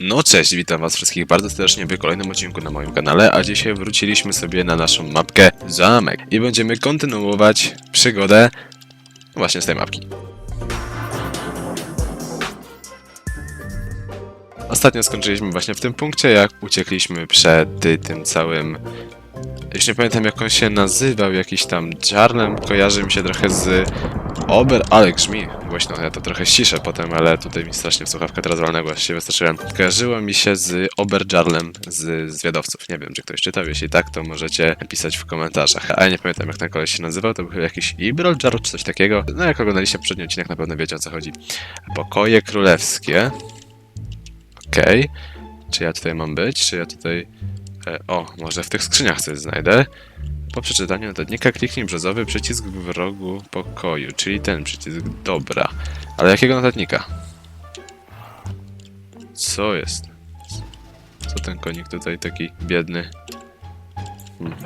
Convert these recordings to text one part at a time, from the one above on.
No cześć, witam was wszystkich bardzo serdecznie w kolejnym odcinku na moim kanale, a dzisiaj wróciliśmy sobie na naszą mapkę Zamek i będziemy kontynuować przygodę właśnie z tej mapki. Ostatnio skończyliśmy właśnie w tym punkcie, jak uciekliśmy przed tym całym... Już nie pamiętam jak on się nazywał, jakiś tam Jarlem, kojarzy mi się trochę z Ober, ale grzmi głośno, ja to trochę ściszę potem, ale tutaj mi strasznie w słuchawkę teraz walnego, się wystraszyłem. Kojarzyło mi się z Oberjarlem z Zwiadowców, nie wiem czy ktoś czytał, jeśli tak, to możecie napisać w komentarzach. A ja nie pamiętam jak ten koleś się nazywał, to był jakiś Ibroljar czy coś takiego. No jak oglądaliście poprzedni odcinek, na pewno wiecie o co chodzi. Pokoje królewskie. Okej. Czy ja tutaj mam być, czy ja tutaj... E, o, może w tych skrzyniach coś znajdę. Po przeczytaniu notatnika kliknij brzozowy przycisk w rogu pokoju, czyli ten przycisk. Dobra. Ale jakiego notatnika? Co jest? Co ten konik tutaj taki biedny? Hmm.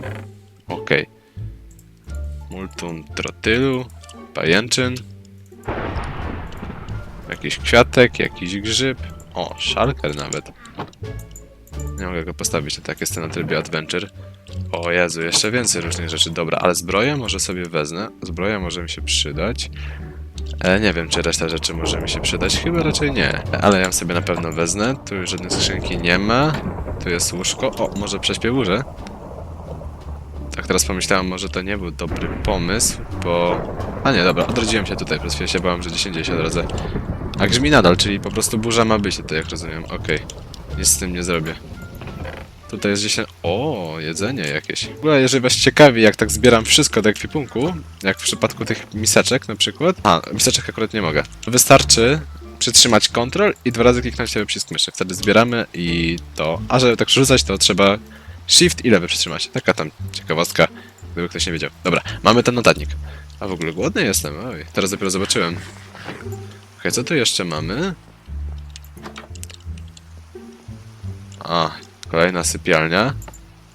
Okej. Multum trotylu, pajęczyn. Jakiś kwiatek, jakiś grzyb. O, szalker nawet. Nie mogę go postawić, to tak jest na trybie adventure. O Jezu, jeszcze więcej różnych rzeczy. Dobra, ale zbroję może sobie wezmę. Zbroja może mi się przydać. E, nie wiem, czy reszta rzeczy może mi się przydać. Chyba raczej nie. Ale ja sobie na pewno wezmę. Tu już żadnej skrzynki nie ma. Tu jest łóżko. O, może prześpię łóżę? Tak teraz pomyślałem, może to nie był dobry pomysł, bo... A nie, dobra, odrodziłem się tutaj. Przez chwilę się bałem, że 10 się odrodzę. A grzmi nadal, czyli po prostu burza ma być tutaj, jak rozumiem. Okej. Nic z tym nie zrobię. Tutaj jest gdzieś... O, jedzenie jakieś. W ogóle, jeżeli was ciekawi, jak tak zbieram wszystko do ekwipunku, jak w przypadku tych miseczek na przykład... A, miseczek akurat nie mogę. Wystarczy przytrzymać Ctrl i dwa razy kliknąć lewy przycisk myszy. Wtedy zbieramy i to... A żeby tak rzucać, to trzeba Shift i lewy przytrzymać. Taka tam ciekawostka, gdyby ktoś nie wiedział. Dobra, mamy ten notatnik. A w ogóle głodny jestem, oj. Teraz dopiero zobaczyłem. Okej, co tu jeszcze mamy? A, kolejna sypialnia.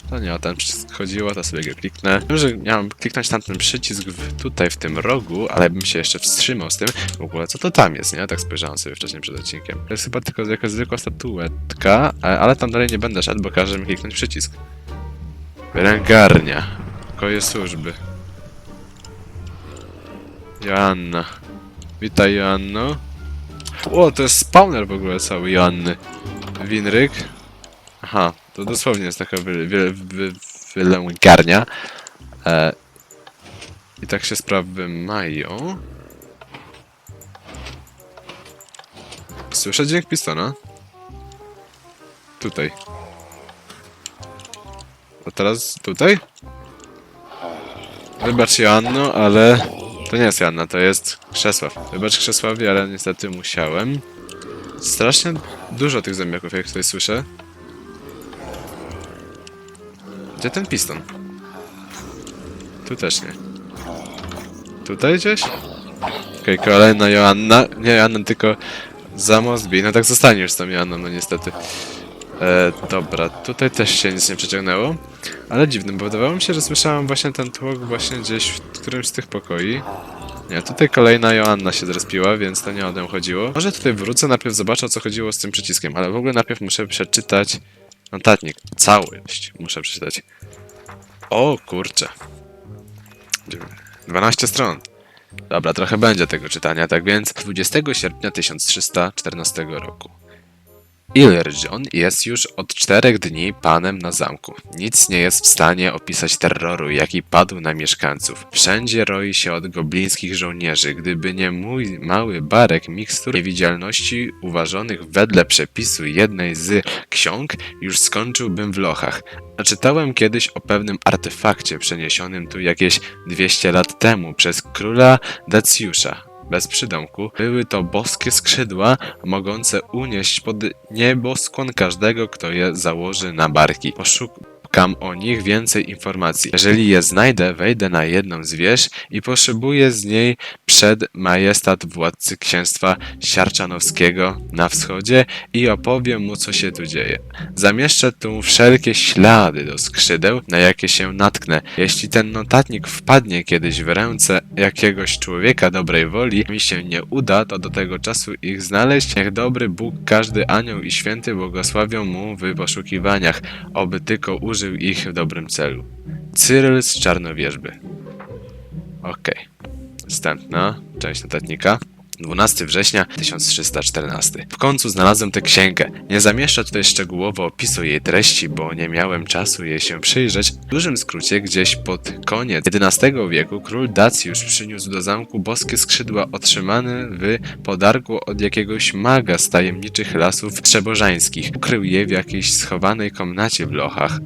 To nie o ten przycisk chodziło, to sobie go kliknę. Wiem, że miałem kliknąć tamten przycisk w, tutaj w tym rogu, ale bym się jeszcze wstrzymał z tym. W ogóle co to tam jest, nie? Tak spojrzałem sobie wcześniej przed odcinkiem. To jest chyba tylko jakaś zwykła statuetka, a- ale tam dalej nie będę szedł, bo każe mi kliknąć przycisk. Pielęgarnia. Pokoje służby. Joanna. Witaj Joanno. O, to jest spawner w ogóle cały Joanny. Winryk. Aha, to dosłownie jest taka wy, wy, wy, wylęgarnia. E, I tak się sprawy mają. Słyszę dźwięk pistona. Tutaj. A teraz tutaj? Wybacz Joanno, ale to nie jest Joanna, to jest Krzesław. Wybacz Krzesławie, ale niestety musiałem. Strasznie dużo tych zombiaków, jak tutaj słyszę. Gdzie ten piston? Tu też nie. Tutaj gdzieś? Okej, kolejna Joanna. Nie Joanna, tylko Zamozbi. No tak zostanie już z tą Joanną, no niestety. E, dobra, tutaj też się nic nie przeciągnęło. Ale dziwne, bo wydawało mi się, że słyszałem właśnie ten tłok właśnie gdzieś w którymś z tych pokoi. Nie, tutaj kolejna Joanna się zrespiła, więc to nie o nią chodziło. Może tutaj wrócę, najpierw zobaczę o co chodziło z tym przyciskiem, ale w ogóle najpierw muszę przeczytać notatnik. Całość muszę przeczytać. O kurczę. 12 stron. Dobra, trochę będzie tego czytania, tak więc 20 sierpnia 1314 roku. Ilrjon jest już od czterech dni panem na zamku. Nic nie jest w stanie opisać terroru, jaki padł na mieszkańców. Wszędzie roi się od goblińskich żołnierzy. Gdyby nie mój mały barek mikstur niewidzialności uważonych wedle przepisu jednej z ksiąg, już skończyłbym w lochach. A czytałem kiedyś o pewnym artefakcie przeniesionym tu jakieś 200 lat temu przez króla Dacjusza. Bez przydomku, były to boskie skrzydła, mogące unieść pod nieboskłon każdego, kto je założy na barki. Poszuk szukam o nich więcej informacji. Jeżeli je znajdę, wejdę na jedną z wież i poszybuję z niej przed majestat władcy księstwa siarczanowskiego na wschodzie i opowiem mu, co się tu dzieje. Zamieszczę tu wszelkie ślady do skrzydeł, na jakie się natknę. Jeśli ten notatnik wpadnie kiedyś w ręce jakiegoś człowieka dobrej woli, mi się nie uda, to do tego czasu ich znaleźć. Niech dobry Bóg, każdy anioł i święty błogosławią mu w poszukiwaniach, oby tylko użył ich w dobrym celu. Cyryl z Czarnowierzby. Okej. Następna część notatnika. 12 września 1314. W końcu znalazłem tę księgę. Nie zamieszczę tutaj szczegółowo opisu jej treści, bo nie miałem czasu jej się przyjrzeć. W dużym skrócie, gdzieś pod koniec XI wieku król Dacjusz przyniósł do zamku boskie skrzydła otrzymane w podargu od jakiegoś maga z tajemniczych lasów trzebożańskich. Ukrył je w jakiejś schowanej komnacie w lochach.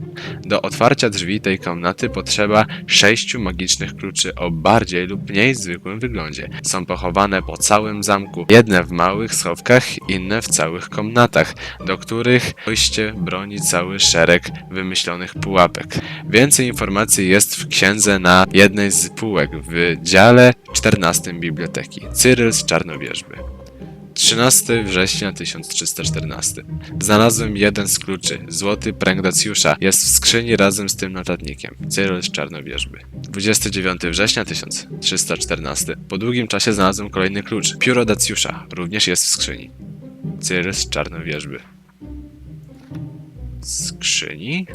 Do otwarcia drzwi tej komnaty potrzeba sześciu magicznych kluczy o bardziej lub mniej zwykłym wyglądzie. Są pochowane po całym zamku. Jedne w małych schowkach, inne w całych komnatach, do których dojście broni cały szereg wymyślonych pułapek. Więcej informacji jest w księdze na jednej z półek w dziale 14 biblioteki. Cyryl z Czarnowierzby. 13 września 1314. Znalazłem jeden z kluczy, złoty pręg Dacjusza. Jest w skrzyni razem z tym notatnikiem. Cyryl z Czarnowierzby. 29 września 1314. Po długim czasie znalazłem kolejny klucz. Pióro Dacjusza. Również jest w skrzyni. Cyryl z Czarnowierzby. Skrzyni?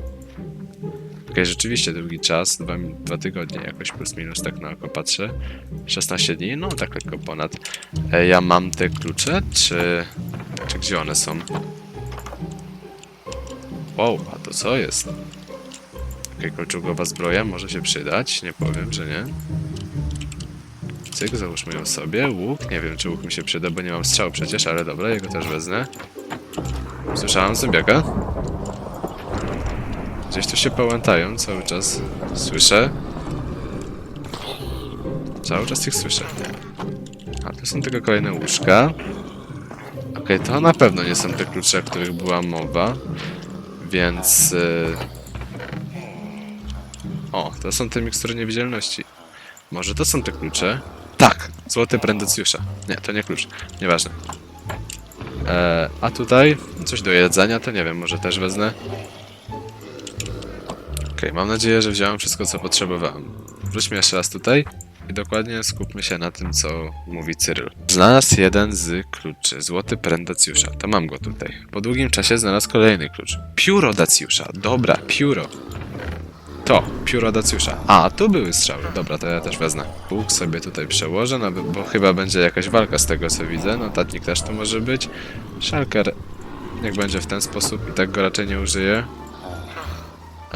Okej, rzeczywiście długi czas, dwa, dwa tygodnie jakoś plus minus tak na oko patrzę. 16 dni, no tak lekko ponad. E, ja mam te klucze, czy... czy gdzie one są? Wow, a to co jest? Okej, kolczugowa zbroja może się przydać, nie powiem, że nie. Cyk, załóżmy ją sobie. Łuk, nie wiem czy łuk mi się przyda, bo nie mam strzału przecież, ale dobra, jego też wezmę. Słyszałem zombiaka? Gdzieś tu się pałętają cały czas. Słyszę. Cały czas ich słyszę. A tu są tylko kolejne łóżka. Okej, to na pewno nie są te klucze, o których była mowa. Więc... y, O, to są te mikstury niewidzialności. Może to są te klucze? Tak! Złoty prendecjusza. Nie, to nie klucz. Nieważne. E, a tutaj coś do jedzenia, to nie wiem, może też wezmę. Okej, mam nadzieję, że wziąłem wszystko, co potrzebowałem. Wróćmy jeszcze raz tutaj i dokładnie skupmy się na tym, co mówi Cyryl. Znalazł jeden z kluczy, złoty pręt Dacjusza. To mam go tutaj. Po długim czasie znalazł kolejny klucz. Pióro Dacjusza. Dobra, pióro. To, pióro Dacjusza. A, tu były strzały. Dobra, to ja też wezmę. Łuk sobie tutaj przełożę, no, bo- chyba będzie jakaś walka z tego, co widzę. Notatnik też tu może być. Szalker niech będzie w ten sposób i tak go raczej nie użyję.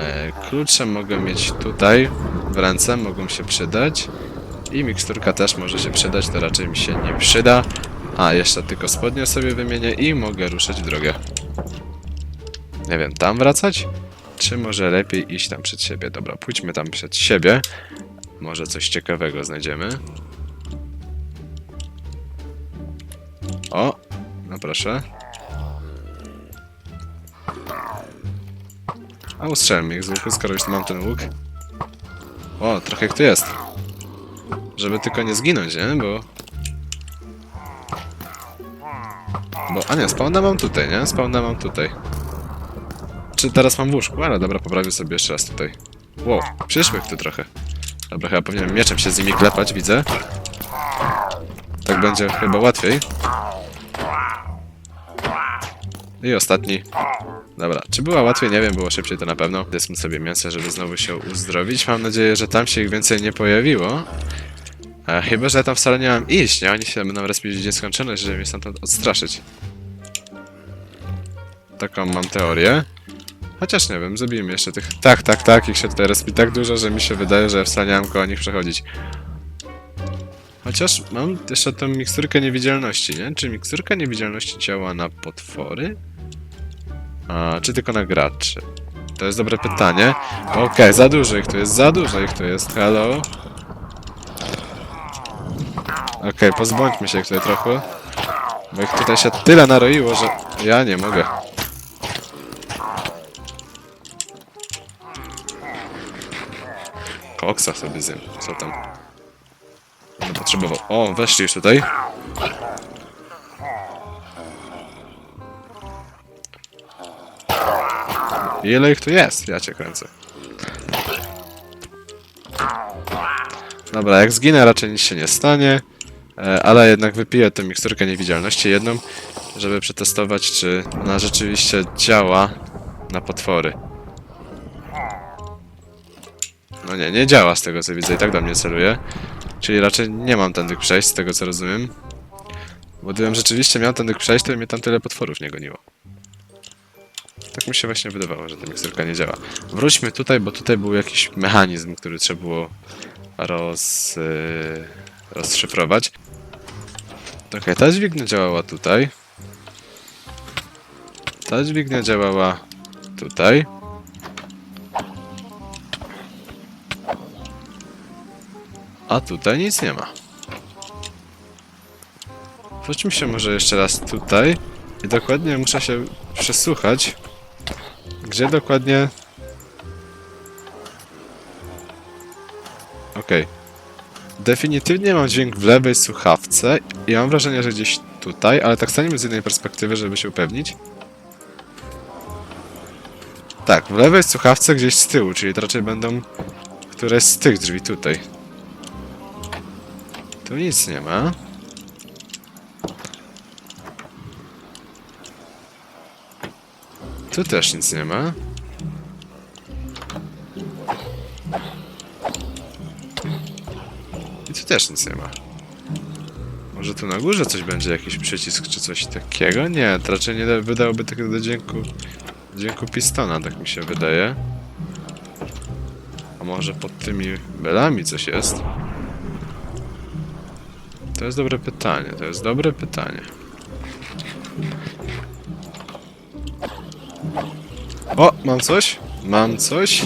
E, Klucze mogę mieć tutaj w ręce, mogą się przydać. I miksturka też może się przydać, to raczej mi się nie przyda. A, jeszcze tylko spodnie sobie wymienię i mogę ruszyć w drogę. Nie wiem, tam wracać? Czy może lepiej iść tam przed siebie? Dobra, pójdźmy tam przed siebie. Może coś ciekawego znajdziemy. O, no proszę. A ustrzelmy ich z łuku, skoro już mam ten łuk. O, trochę ich tu jest. Żeby tylko nie zginąć, nie? Bo... Bo, a nie, spawna mam tutaj, nie? Spawna mam tutaj. Czy teraz mam w łóżku? Ale dobra, poprawię sobie jeszcze raz tutaj. Wow, przyszłych tu trochę. Dobra, chyba powinienem mieczem się z nimi klepać, widzę. Tak będzie chyba łatwiej. I ostatni. Dobra, czy była łatwiej? Nie wiem, było szybciej to na pewno. Zjedzmy sobie mięso, żeby znowu się uzdrowić. Mam nadzieję, że tam się ich więcej nie pojawiło. E, chyba, że tam wcale nie mam iść, nie? Oni się będą respić w nieskończoność, żeby mnie stamtąd odstraszyć. Taką mam teorię. Chociaż nie wiem, zabijmy jeszcze tych... Tak, tak, tak, ich się tutaj respi tak dużo, że mi się wydaje, że wcale nie mam koło nich przechodzić. Chociaż mam jeszcze tą miksturkę niewidzialności, nie? Czy miksturka niewidzialności działa na potwory? A, czy tylko na graczy? To jest dobre pytanie. Okej, za dużo ich tu jest, za dużo ich tu jest, hello. Okej, pozbądźmy się ich tutaj trochę. Bo ich tutaj się tyle naroiło, że ja nie mogę. koksa sobie zjem. Co tam? Będę potrzebował. O, weszli już tutaj. Ile ich tu jest? Ja cię kręcę. Dobra, jak zginę, raczej nic się nie stanie. E, ale jednak wypiję tę miksturkę niewidzialności jedną, żeby przetestować, czy ona rzeczywiście działa na potwory. No nie, nie działa z tego co widzę i tak do mnie celuje. Czyli raczej nie mam tędy przejść, z tego co rozumiem. Bo gdybym rzeczywiście miał tędy przejść, to by mnie tam tyle potworów nie goniło. Tak mi się właśnie wydawało, że ta miksturka nie działa. Wróćmy tutaj, bo tutaj był jakiś mechanizm, który trzeba było roz, yy, rozszyfrować. Okej, ta dźwignia działała tutaj. Ta dźwignia działała tutaj. A tutaj nic nie ma. Wróćmy się może jeszcze raz tutaj i dokładnie muszę się przesłuchać, gdzie dokładnie... Okej. Definitywnie mam dźwięk w lewej słuchawce i mam wrażenie, że gdzieś tutaj, ale tak staniemy z jednej perspektywy, żeby się upewnić. Tak, w lewej słuchawce gdzieś z tyłu, czyli to raczej będą któreś z tych drzwi tutaj. Tu nic nie ma. Tu też nic nie ma. I tu też nic nie ma. Może tu na górze coś będzie, jakiś przycisk czy coś takiego? Nie, to raczej nie da- wydałoby tego do dźwięku, dźwięku pistona, tak mi się wydaje. A może pod tymi belami coś jest? To jest dobre pytanie, to jest dobre pytanie. O, mam coś? Mam coś?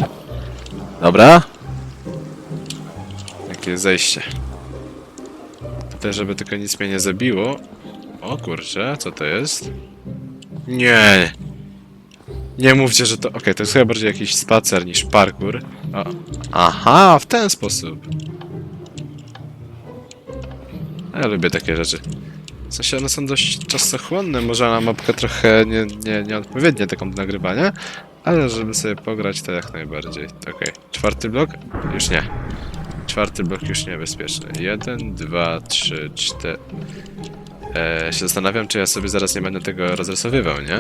Dobra. Jakie zejście. Tutaj, żeby tylko nic mnie nie zabiło. O kurczę, co to jest? Nie! Nie mówcie, że to... Okej, to jest chyba bardziej jakiś spacer niż parkour. O. Aha, w ten sposób. Ja lubię takie rzeczy. W sensie one są dość czasochłonne, może na mapkę trochę nie, nie, nieodpowiednie taką do nagrywania, ale żeby sobie pograć to jak najbardziej. Okej, czwarty blok? Już nie. Czwarty blok już niebezpieczny. Jeden, dwa, trzy, cztery. Eee, się zastanawiam, czy ja sobie zaraz nie będę tego rozrysowywał, nie?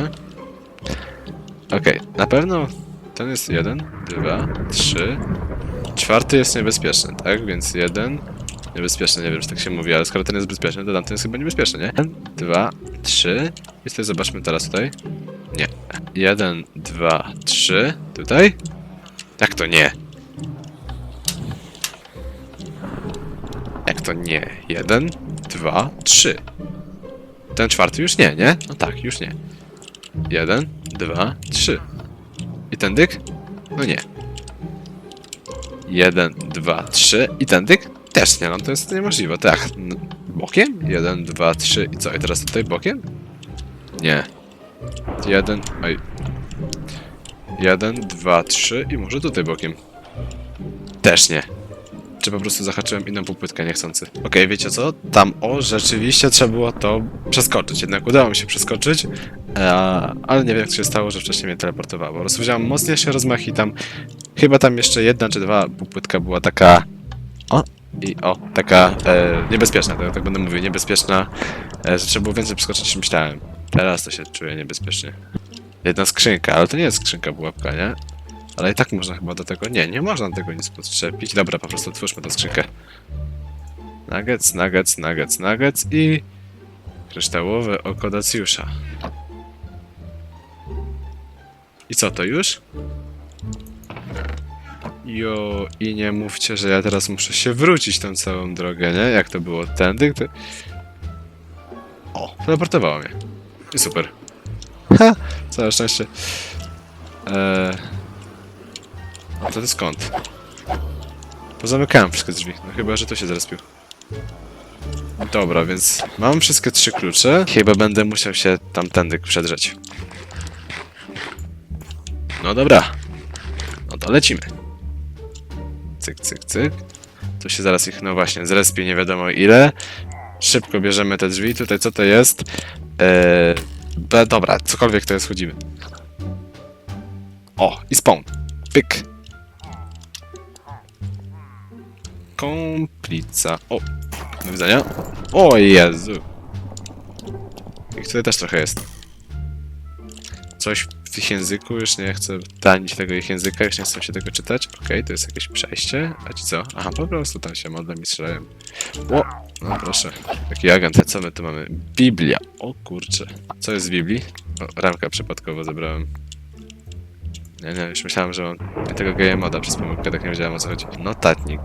Okej, na pewno ten jest jeden, dwa, trzy. Czwarty jest niebezpieczny, tak? Więc jeden, Niebezpieczny, nie wiem, czy tak się mówi, ale skoro ten jest bezpieczny, to tamten jest chyba niebezpieczny, nie? Dwa, trzy. I tutaj zobaczmy teraz tutaj. Nie. Jeden, dwa, trzy. Tutaj? Jak to nie? Jak to nie? Jeden, dwa, trzy. Ten czwarty już nie, nie? No tak, już nie. Jeden, dwa, trzy. I ten dyk? No nie. Jeden, dwa, trzy. I ten dyk? Też nie, no to jest niemożliwe. Tak. Bokiem? Jeden, dwa, trzy. I co? I teraz tutaj bokiem? Nie. Jeden. Oj. Jeden, dwa, trzy. I może tutaj bokiem. Też nie. Czy po prostu zahaczyłem inną półpłytkę niechcący. Okej, wiecie co? Tam, o, rzeczywiście trzeba było to przeskoczyć. Jednak udało mi się przeskoczyć. E, ale nie wiem, jak się stało, że wcześniej mnie teleportowało. Rozpowiedziałem mocniejszy rozmach i tam chyba tam jeszcze jedna czy dwa półpłytka była taka i o, taka e, niebezpieczna, tak, tak będę mówił, niebezpieczna, e, że trzeba było więcej przeskoczyć niż myślałem. Teraz to się czuję niebezpiecznie. Jedna skrzynka, ale to nie jest skrzynka pułapka, nie? Ale i tak można chyba do tego... Nie, nie można do tego nic podczepić. Dobra, po prostu otwórzmy tę skrzynkę. Nuggets, nuggets, nuggets, nuggets i... Kryształowe oko Dacjusza. I co, to już? Jo, i nie mówcie, że ja teraz muszę się wrócić tą całą drogę, nie? Jak to było? Tędy? To... O, teleportowało mnie. I super. Ha! Całe szczęście. Eee... A to skąd? Pozamykałem wszystkie drzwi. No chyba, że tu się zrespił. Dobra, więc mam wszystkie trzy klucze. Chyba będę musiał się tamtędy przedrzeć. No dobra. No to lecimy. Cyk, cyk, cyk. Tu się zaraz ich, no właśnie, zrespie nie wiadomo ile. Szybko bierzemy te drzwi. Tutaj co to jest? Eee, dobra, cokolwiek to jest, chodzimy. O, i spawn. Pyk. Komplica. O, do widzenia. O Jezu. Ich tutaj też trochę jest. Coś w ich języku, już nie chcę tanić tego ich języka, już nie chcę się tego czytać. Okej, to jest jakieś przejście. A ci co? Aha, po prostu tam się modlą i strzelają. O, no proszę. Taki agent, co my tu mamy? Biblia. O kurczę. Co jest w Biblii? O, ramkę przypadkowo zebrałem. Nie, nie, już myślałem, że mam tego geja moda przez pomyłkę, tak nie wiedziałem o co chodzi. Notatnik.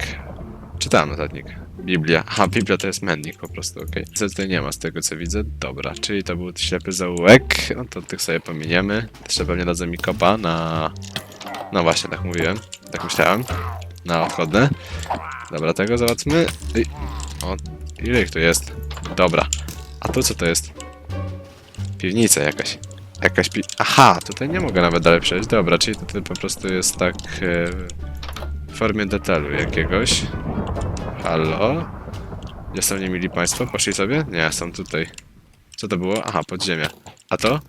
Czytałem notatnik. Biblia. Aha, Biblia to jest mennik po prostu, okej. Co tutaj nie ma z tego co widzę? Dobra, czyli to był ślepy zaułek. No to tych sobie pominiemy. Jeszcze pewnie dadzą mi kopa na... No właśnie, tak mówiłem. Tak myślałem. Na odchodne. Dobra, tego załatwmy. Ej. O, ile ich tu jest? Dobra. A tu co to jest? Piwnica jakaś. Jakaś pi... Aha, tutaj nie mogę nawet dalej przejść. Dobra, czyli tutaj po prostu jest tak... E, w formie detalu jakiegoś. Halo? Gdzie są niemili państwo? Poszli sobie? Nie, są tutaj. Co to było? Aha, podziemia. A to?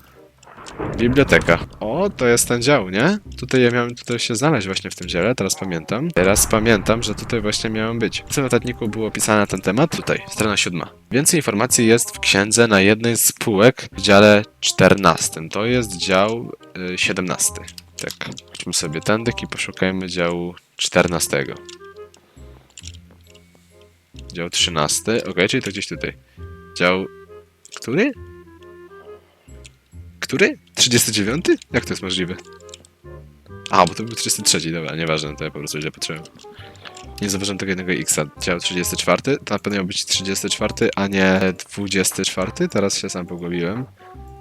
Biblioteka. O, to jest ten dział, nie? Tutaj ja miałem tutaj się znaleźć właśnie w tym dziale, teraz pamiętam. Teraz pamiętam, że tutaj właśnie miałem być. W notatniku było opisane na ten temat? Tutaj, strona siódma. Więcej informacji jest w księdze na jednej z spółek w dziale 14. To jest dział y, 17. Tak. Idźmy sobie tędy i poszukajmy działu 14. Dział 13. Ok, czyli to gdzieś tutaj. Dział. Który? Który? 39? Jak to jest możliwe? A, bo to był 33, dobra, nieważne, to ja po prostu źle patrzyłem. Nie zauważyłem tego jednego X-a. Dział 34, to na pewno miał być 34, a nie 24. Teraz się sam pogubiłem.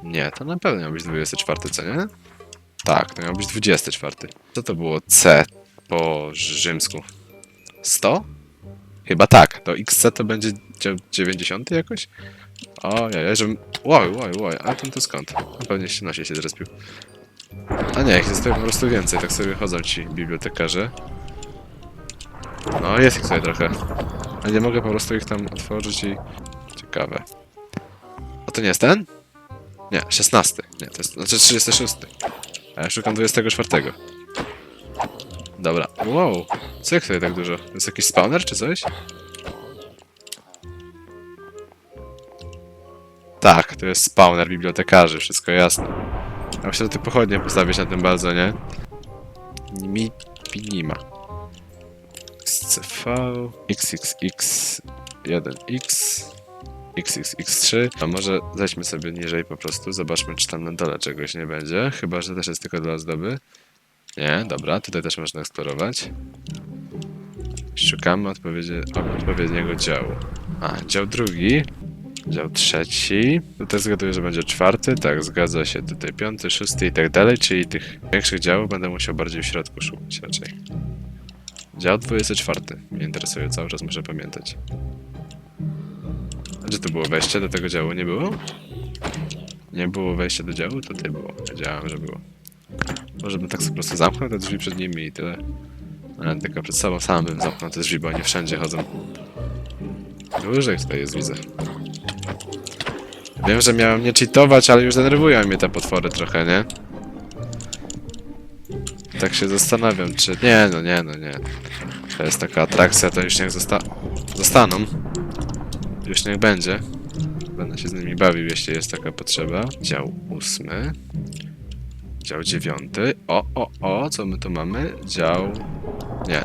Nie, to na pewno miał być 24, co nie? Tak, to miał być 24. Co to było C po rzymsku? 100? Chyba tak. To XC to będzie dział 90 jakoś? O, ja, ja, żebym... Oj, oj, oj, a ten to skąd? Pewnie się nosie się zrespił. A nie, ich tutaj po prostu więcej, tak sobie chodzą ci bibliotekarze. No, jest ich tutaj trochę. A nie mogę po prostu ich tam otworzyć i... Ciekawe. A to nie jest ten? Nie, 16. Nie, to jest... Znaczy 36. A ja szukam 24. Dobra. Wow. Co jak tutaj tak dużo? To jest jakiś spawner czy coś? Tak, to jest spawner bibliotekarzy, wszystko jasne. Ja myślę, że ty pochodnie postawić na tym balzonie. Mi Pinima. XCV, XXX, 1X, XXX3. A może zejdźmy sobie niżej po prostu, zobaczmy czy tam na dole czegoś nie będzie. Chyba, że też jest tylko dla ozdoby. Nie, dobra, tutaj też można eksplorować. Szukamy odpowiedzi, odpowiedniego działu. A, dział drugi. Dział trzeci. Tutaj zgaduję, że będzie czwarty. Tak, zgadza się. Tutaj piąty, szósty i tak dalej, czyli tych większych działów będę musiał bardziej w środku szukać raczej. Dział 24. Mnie interesuje, cały czas muszę pamiętać. Gdzie to było wejście do tego działu? Nie było? Nie było wejścia do działu? Tutaj było. Wiedziałem, że było. Może bym tak sobie po prostu zamknął te drzwi przed nimi i tyle. Ale tylko przed sobą sam bym zamknął te drzwi, bo oni wszędzie chodzą. Dużo tutaj jest, widzę. Wiem, że miałem nie cheatować, ale już denerwują mnie te potwory trochę, nie? Tak się zastanawiam, czy... Nie, no nie, no nie. To jest taka atrakcja, to już niech zosta... zostaną. Już niech będzie. Będę się z nimi bawił, jeśli jest taka potrzeba. Dział ósmy. Dział dziewiąty. O, o, o, co my tu mamy? Dział... Nie.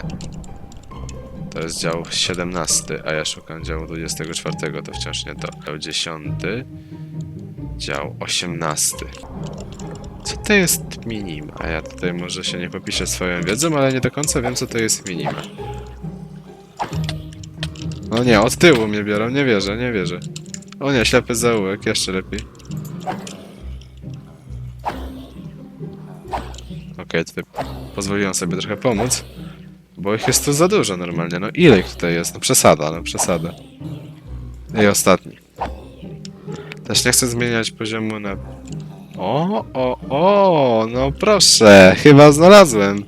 To jest dział 17, a ja szukam działu 24, to wciąż nie to. Dział 10. Dział 18. Co to jest minima? A ja tutaj może się nie popiszę swoją wiedzą, ale nie do końca wiem, co to jest minima. No nie, od tyłu mnie biorą, nie wierzę, nie wierzę. O nie, ślepy zaułek, jeszcze lepiej. Okej, tutaj pozwoliłem sobie trochę pomóc. Bo ich jest tu za dużo normalnie. No ile ich tutaj jest? No przesada, no przesada. I ostatni. Też nie chcę zmieniać poziomu na... O, o, o, no proszę, chyba znalazłem.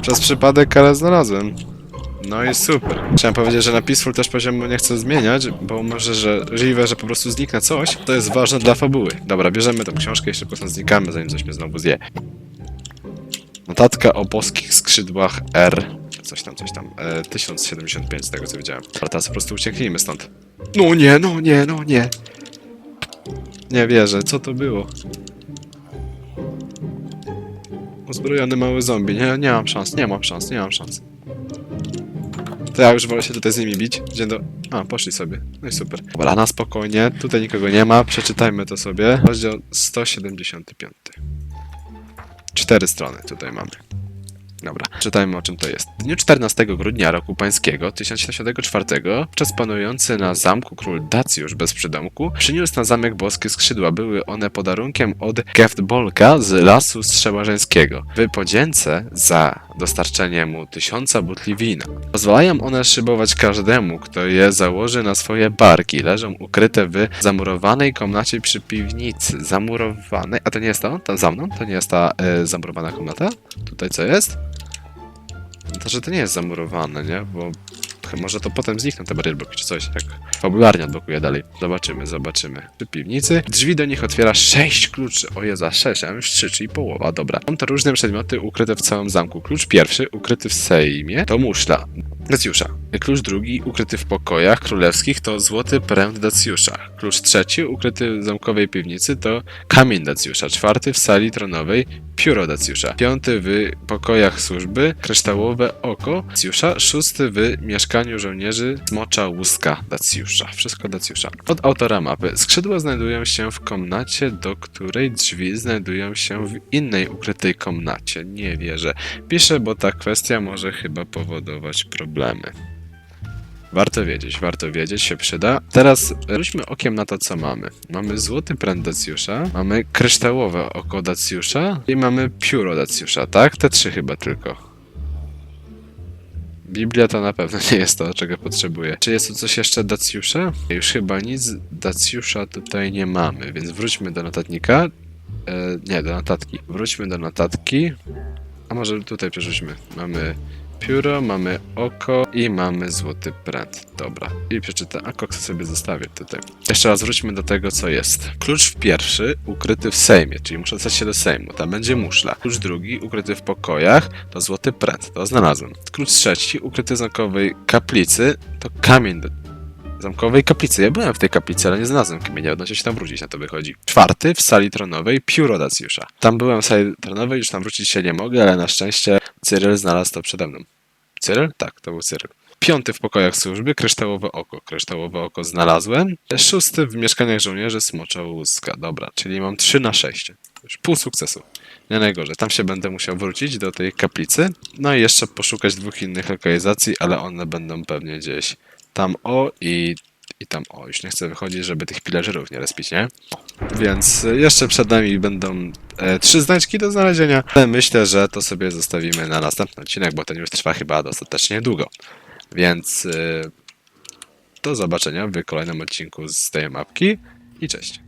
Przez przypadek karę znalazłem. No i super. Chciałem powiedzieć, że na Peaceful też poziomu nie chcę zmieniać, bo może, że możliwe, że po prostu zniknę coś, to jest ważne dla fabuły. Dobra, bierzemy tą książkę i szybko stąd znikamy, zanim coś mnie znowu zje. Notatka o boskich skrzydłach R. Coś tam, coś tam. E, 1075 z tego co widziałem. A teraz po prostu ucieknijmy stąd. No nie, no nie, no nie. Nie wierzę, co to było? Uzbrojony mały zombie. Nie, nie mam szans, nie mam szans, nie mam szans. To ja już wolę się tutaj z nimi bić. Dzień do... A, poszli sobie. No i super. Dobra, na spokojnie. Tutaj nikogo nie ma. Przeczytajmy to sobie. Rozdział 175. Cztery strony tutaj mamy. Dobra, czytajmy o czym to jest. W dniu 14 grudnia roku pańskiego 1074 przez panujący na zamku król Dacjusz bez przydomku przyniósł na zamek boskie skrzydła. Były one podarunkiem od Keftbolka z lasu Strzełażeńskiego. W za dostarczenie mu tysiąca butli wina. Pozwalają one szybować każdemu, kto je założy na swoje barki. Leżą ukryte w zamurowanej komnacie przy piwnicy. Zamurowanej, a to nie jest to? Tam za mną? To nie jest ta e, zamurowana komnata? Tutaj co jest? To, że to nie jest zamurowane, nie? Bo może to potem znikną te barrier bloki czy coś, tak fabularnie odblokuje dalej. Zobaczymy, zobaczymy. Przy piwnicy. Drzwi do nich otwiera sześć kluczy. O Jezu, aż sześć, a już trzy, czyli połowa, dobra. Są to różne przedmioty ukryte w całym zamku. Klucz pierwszy, ukryty w Sejmie, to muszla. Dacjusza. Klucz drugi, ukryty w pokojach królewskich, to złoty pręt Dacjusza. Klucz trzeci, ukryty w zamkowej piwnicy, to kamień Dacjusza. Czwarty w sali tronowej, pióro Dacjusza. Piąty w pokojach służby, kryształowe oko Dacjusza. Szósty w mieszkaniu żołnierzy, smocza łuska Dacjusza. Wszystko Dacjusza. Od autora mapy. Skrzydła znajdują się w komnacie, do której drzwi znajdują się w innej ukrytej komnacie. Nie wierzę. Piszę, bo ta kwestia może chyba powodować problemy. Warto wiedzieć, warto wiedzieć, się przyda. Teraz rzućmy okiem na to, co mamy. Mamy złoty pręt Dacjusza, mamy kryształowe oko Dacjusza i mamy pióro Dacjusza, tak? Te trzy chyba tylko. Biblia to na pewno nie jest to, czego potrzebuję. Czy jest tu coś jeszcze Dacjusza? Już chyba nic Dacjusza tutaj nie mamy, więc wróćmy do notatnika. E, nie, do notatki. Wróćmy do notatki. A może tutaj przerzućmy. Mamy pióro, mamy oko i mamy złoty pręt. Dobra. I przeczytam. A koksa sobie zostawię tutaj. Jeszcze raz wróćmy do tego, co jest. Klucz pierwszy ukryty w Sejmie, czyli muszę dostać się do Sejmu. Tam będzie muszla. Klucz drugi ukryty w pokojach to złoty pręt. To znalazłem. Klucz trzeci ukryty w zamkowej kaplicy to kamień do zamkowej kaplicy. Ja byłem w tej kaplicy, ale nie znalazłem kamienia, odnośnie się tam wrócić, na to wychodzi. Czwarty w sali tronowej, pióro Dacjusza. Tam byłem w sali tronowej, już tam wrócić się nie mogę, ale na szczęście Cyryl znalazł to przede mną. Cyryl? Tak, to był Cyryl. Piąty w pokojach służby, kryształowe oko. Kryształowe oko znalazłem. Szósty w mieszkaniach żołnierzy, smocza łuska. Dobra, czyli mam 3 na 6. Już pół sukcesu. Nie najgorzej. Tam się będę musiał wrócić do tej kaplicy. No i jeszcze poszukać dwóch innych lokalizacji, ale one będą pewnie gdzieś tam o i, i tam o. Już nie chcę wychodzić, żeby tych pillagerów nie respić, nie? Więc y, jeszcze przed nami będą e, trzy znaczki do znalezienia, ale myślę, że to sobie zostawimy na następny odcinek, bo ten już trwa chyba dostatecznie długo. Więc y, do zobaczenia w kolejnym odcinku z tej mapki i cześć.